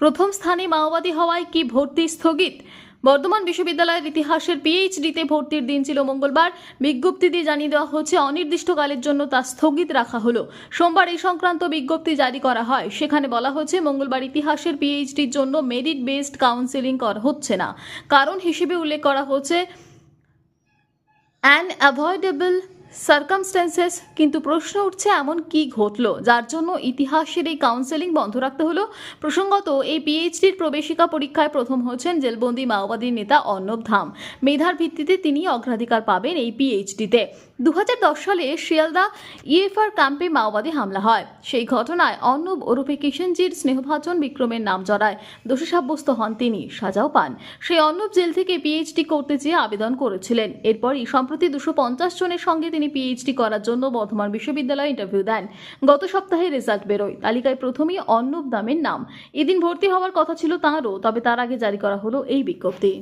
প্রথম স্থানে মাওবাদী হওয়ায় কি ভর্তি স্থগিত? বর্ধমান বিশ্ববিদ্যালয়ের ইতিহাসের পিএইচডিতে ভর্তির দিন ছিল মঙ্গলবার। বিজ্ঞপ্তি দিয়ে জানিয়ে দেওয়া হচ্ছে, অনির্দিষ্টকালের জন্য তা স্থগিত রাখা হলো। সোমবার এই সংক্রান্ত বিজ্ঞপ্তি জারি করা হয়। সেখানে বলা হচ্ছে, মঙ্গলবার ইতিহাসের পিএইচডির জন্য মেরিট বেসড কাউন্সেলিং করা হচ্ছে না। কারণ হিসেবে উল্লেখ করা হচ্ছে অ্যান অ্যাভয়েডেবল সার্কামস্টেন্সেস কিন্তু প্রশ্ন উঠছে এমন কি ঘটলো, যার জন্য ইতিহাসের এই কাউন্সেলিং বন্ধ রাখতে হলো। প্রসঙ্গত, এই পিএইচডির প্রবেশিকা পরীক্ষায় প্রথম হচ্ছেন জেলবন্দি মাওবাদী নেতা অর্ণব ধাম। মেধার ভিত্তিতে তিনি অগ্রাধিকার পাবেন এই পিএইচডিতে দু হাজার দশ সালে শিয়ালদা ইএফআর ক্যাম্পে মাওবাদী হামলা হয়। সেই ঘটনায় অর্ণব ওরফে কিষেনজির স্নেহভাজন বিক্রমের নাম জড়ায়। দোষী সাব্যস্ত হন তিনি, সাজাও পান। সেই অর্ণব জেল থেকে পিএইচডি করতে চেয়ে আবেদন করেছিলেন। এরপরই, সম্প্রতি দুশো জনের সঙ্গে তিনি পিএইচডি করার জন্য বর্ধমান বিশ্ববিদ্যালয়ে ইন্টারভিউ দেন। গত সপ্তাহে রেজাল্ট বেরোয়। তালিকায় প্রথমেই অর্ণব দামের নাম। এদিন ভর্তি হওয়ার কথা ছিল তাঁরও, তবে তার আগে জারি করা হলো এই বিজ্ঞপ্তি।